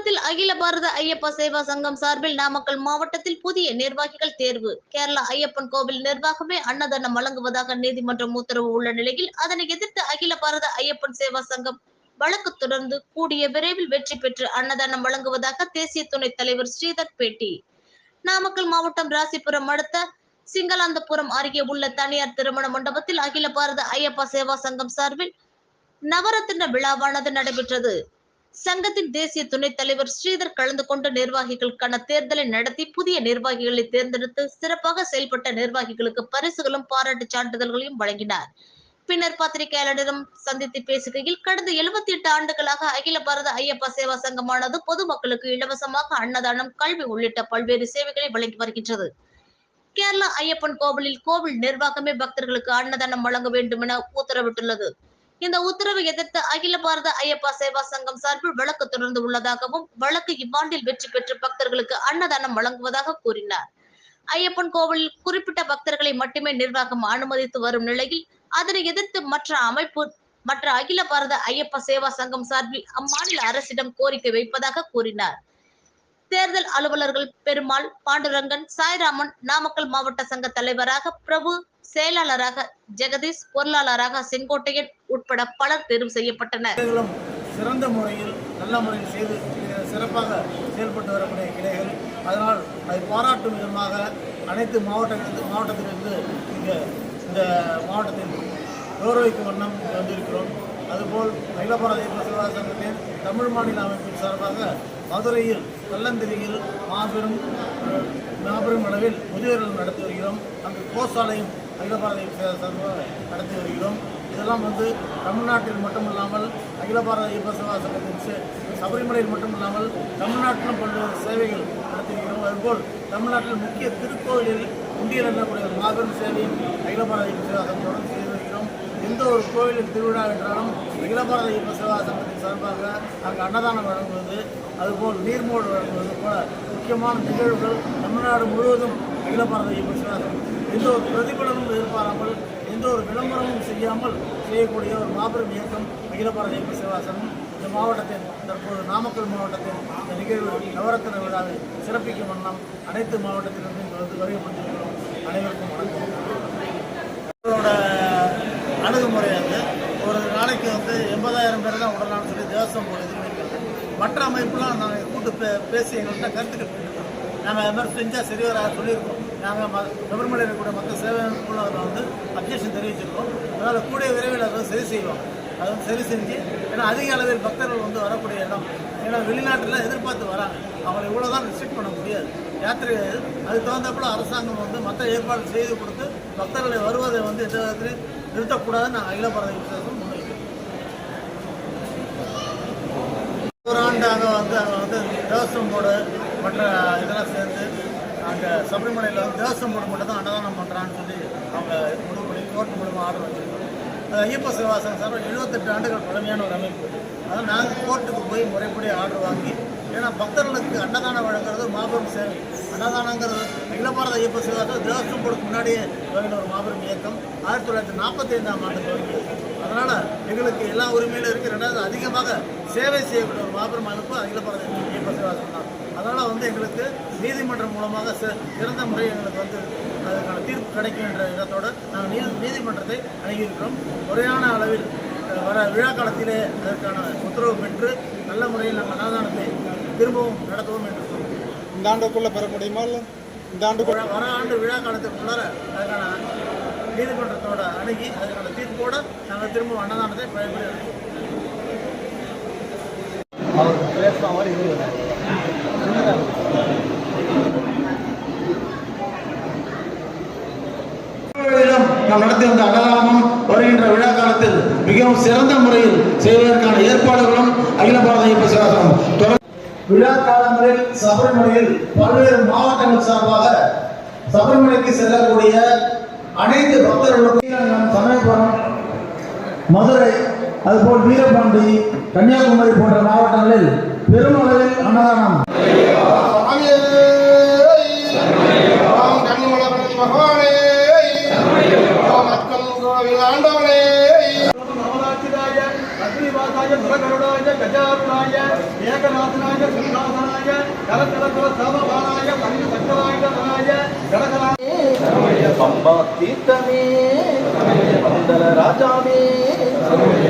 விழுப்புரத்தில் அகில பாரத ஐயப்ப சேவா சங்கம் சார்பில் நாமக்கல் மாவட்டத்தில் புதிய நிர்வாகிகள் தேர்வு. கேரளா ஐயப்பன் கோவில் நிர்வாகமே அன்னதானம் வழங்குவதாக நீதிமன்றம் உத்தரவு உள்ள நிலையில் அதனை எதிர்த்து அகில பாரத ஐயப்பன் சேவா சங்கம் வழக்கு தொடர்ந்து கூடிய விரைவில் வெற்றி பெற்று அன்னதானம் வழங்குவதாக தேசிய துணைத் தலைவர் ஸ்ரீதர் பேட்டி. நாமக்கல் மாவட்டம் ராசிபுரம் அடுத்த சிங்களாந்தபுரம் அருகே உள்ள தனியார் திருமண மண்டபத்தில் அகில பாரத ஐயப்பா சேவா சங்கம் சார்பில் நவரத்தின விழாவானது நடைபெற்றது. சங்கத்தின் தேசிய துணைத் தலைவர் ஸ்ரீதர் கலந்து கொண்டு நிர்வாகிகளுக்கான தேர்தலை நடத்தி புதிய நிர்வாகிகளை தேர்ந்தெடுத்து சிறப்பாக செயல்பட்ட நிர்வாகிகளுக்கு பரிசுகளும் பாராட்டு சான்றிதழ்களையும் வழங்கினார். பின்னர் பத்திரிகையாளரிடம் சந்தித்து பேசுகையில் கடந்த எழுபத்தி எட்டு ஆண்டுகளாக அகில பாரத ஐயப்பா சேவா சங்கமானது பொதுமக்களுக்கு இலவசமாக அன்னதானம் கல்வி உள்ளிட்ட பல்வேறு சேவைகளை வழங்கி வருகின்றது. கேரளா ஐயப்பன் கோவிலில் கோவில் நிர்வாகமே பக்தர்களுக்கு அன்னதானம் வழங்க வேண்டும் என உத்தரவிட்டுள்ளது. இந்த உத்தரவை எதிர்த்து அகில பாரத ஐயப்பா சேவா சங்கம் சார்பில் வழக்கு தொடர்ந்து உள்ளதாகவும் வழக்கு இவ்வாண்டில் வெற்றி பெற்று பக்தர்களுக்கு அன்னதானம் வழங்குவதாக கூறினார். ஐயப்பன் கோவிலில் குறிப்பிட்ட பக்தர்களை மட்டுமே நிர்வாகம் அனுமதித்து வரும் நிலையில் அதனை எதிர்த்து மற்ற அமைப்பு மற்ற அகில பாரத ஐயப்ப சேவா சங்கம் சார்பில் அம்மாநில அரசிடம் கோரிக்கை வைப்பதாக கூறினார். தேர்தல் அலுவலர்கள் பெருமாள் பாண்டுரங்கன் சாய்ராமன் நாமக்கல் மாவட்ட சங்க தலைவராக பிரபு செயலாளராக ஜெகதீஷ் பொருளாளராக செங்கோட்டையன் உட்பட பலர் தேர்வு செய்யப்பட்டனர். சிறந்த முறையில் நல்ல முறையில் செய்து சிறப்பாக செயல்பட்டு வரக்கூடிய கிளைகள் அதனால் அதை பாராட்டும் விதமாக அனைத்து மாவட்டங்களுக்கு மாவட்டத்திலிருந்து இங்கே இந்த மாவட்டத்தில் கௌரவிக்கும் வண்ணம் வந்திருக்கிறோம். அதுபோல் அகில பாரத சங்கத்தின் தமிழ் மாநில அமைப்பின் சார்பாக மதுரையில் கல்லந்திரியில் மாபெரும் மாபெரும் அளவில் முதியோர்கள் நடத்தி வருகிறோம். அங்கு கோசாலையும் அகில பாரத நடத்தி வருகிறோம். இதெல்லாம் வந்து தமிழ்நாட்டில் மட்டுமில்லாமல் அகில பாரத ஐயப்ப சேவா சங்கத்தின் சபரிமலையில் மட்டுமில்லாமல் தமிழ்நாட்டிலும் பல்வேறு சேவைகள் நடத்தியிருக்கிறோம் அதுபோல் தமிழ்நாட்டில் முக்கிய திருக்கோயிலில் உண்டியல் எண்ணக்கூடிய மாபெரும் சேவையும் அகில பாரத ஐயப்ப சேவா சங்கம் தொடர்ந்து எந்த ஒரு கோயிலில் திருவிழா என்றாலும் அகில பாரத ஐயப்ப சேவா சங்கத்தின் சார்பாக அங்கு அன்னதானம் வழங்குவது அதுபோல் நீர்மோடு வழங்குவது போல முக்கியமான நிகழ்வுகள் தமிழ்நாடு முழுவதும் அகில பாரத ஐயப்ப சேவா எந்த ஒரு பிரதிபலனும் எதிர்பாராமல் எந்த ஒரு விளம்பரமும் செய்யாமல் செய்யக்கூடிய ஒரு மாபெரும் இயக்கம் அகில பாரத இயக்க சேவாசனம் இந்த மாவட்டத்தின் தற்போது நாமக்கல் மாவட்டத்தின் இந்த நிகழ்வு நவரத்தின விழாவை சிறப்பிக்கும் வண்ணம் அனைத்து மாவட்டத்திலிருந்து வருகை வந்து அனைவருக்கும் வணக்கம். அணுகுமுறையாக வந்து ஒரு நாளைக்கு வந்து எண்பதாயிரம் பேர் தான் விடலாம்னு சொல்லி தேவசம் போர்டு மற்ற அமைப்புலாம் நாங்கள் கூட்டு பே பேசி எங்கள்கிட்ட கருத்துக்கள் நாங்கள் அது மாதிரி செஞ்சால் சரி வராது சொல்லியிருக்கோம். நாங்கள் ம சபரிமலையில் இருக்கக்கூடிய மற்ற சேவை அமைப்புகளும் அதில் வந்து அப்ஜெக்ஷன் தெரிவிச்சிருக்கோம். அதனால் கூடிய விரைவில் அதை வந்து சரி செய்வோம். அதை வந்து சரி செஞ்சு ஏன்னா அதிக அளவில் பக்தர்கள் வந்து வரக்கூடிய இடம். ஏன்னா வெளிநாட்டில் எதிர்பார்த்து வராங்க. அவங்களை இவ்வளோ தான் ரெஸ்ட்ரிக்ட் பண்ண முடியாது. யாத்திரை அதுக்கு தகுந்தாப்புல அரசாங்கம் வந்து மற்ற ஏற்பாடு செய்து கொடுத்து பக்தர்களை வருவதை வந்து எந்த விதத்துலையும் நிறுத்தக்கூடாதுன்னு நான் அகில பாரத விசுவாசம் முன்வைக்கிறோம் ஒரு ஆண்டாக வந்து அங்கே வந்து தேவஸ்வம் போர்டு மற்ற இதெல்லாம் சேர்ந்து அங்கே சபரிமலையில் வந்து தேவஸ்வம் போர்டு மட்டும் தான் அன்னதானம் பண்ணுறான்னு சொல்லி அவங்க முடிவு பண்ணி கோர்ட் மூலமாக ஆர்டர் வச்சிருக்கோம் அது ஐயப்ப சிவாசன் சார் எழுபத்தெட்டு ஆண்டுகள் பழமையான ஒரு அமைப்பு. அதான் நாங்கள் கோர்ட்டுக்கு போய் முறைப்படி ஆர்டர் வாங்கி ஏன்னா பக்தர்களுக்கு அன்னதானம் வழங்குறது மாபெரும் சேவை. அன்னதானங்கிறது அகில பாரத ஐயப்ப சிவாசம் தேவஸ்வம் போர்டுக்கு முன்னாடியே தொடங்கின ஒரு மாபெரும் இயக்கம். ஆயிரத்தி தொள்ளாயிரத்தி நாற்பத்தி ஐந்தாம் ஆண்டு துவங்கியது அதனால் எங்களுக்கு எல்லா உரிமையிலும் இருக்குது ரெண்டாவது அதிகமாக சேவை செய்யக்கூடிய ஒரு மாபெரும் அமைப்பு அகில பாரத ஐயப்ப சிவாசம் தான் அதனால் வந்து எங்களுக்கு நீதிமன்றம் மூலமாக சிறந்த முறை எங்களுக்கு வந்து அதுக்கான தீர்ப்பு கிடைக்கும் என்ற இடத்தோடு நாங்கள் நீ நீதிமன்றத்தை அணுகியிருக்கிறோம். முறையான அளவில் வர விழா காலத்திலே அதற்கான உத்தரவு பெற்று நல்ல முறையில் நாங்கள் அன்னதானத்தை திரும்பவும் நடத்துவோம் என்று இந்த ஆண்டுக்குள்ள பெற முடியுமா இல்லை? இந்த ஆண்டுக்குள்ள வர ஆண்டு விழா காலத்துக்குள்ளார அதுக்கான நீதிமன்றத்தோட அணுகி அதுக்கான தீர்ப்போடு நாங்கள் திரும்ப அன்னதானத்தை பயன்படுத்தி அவர் கோவிலிலும் நாம் நடத்தி வந்த அன்னதானமும் வருகின்ற விழா காலத்தில் மிகவும் சிறந்த முறையில் செய்வதற்கான ஏற்பாடுகளும் அகில பாரத ஐயப்ப சிவாசனம் தொடர் விழா காலங்களில் சபரிமலையில் பல்வேறு மாவட்டங்கள் சார்பாக சபரிமலைக்கு செல்லக்கூடிய அனைத்து பக்தர்களுக்கும் சமயபுரம் மதுரை அதுபோல் வீரபாண்டி கன்னியாகுமரி போன்ற மாவட்டங்களில் பெருமளவில் அன்னதானம் பம்பா தீர்த்தமே பந்தல ராஜாவே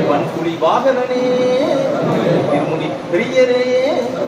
பன்குடி வாகனனே திருமுடி பெரியரே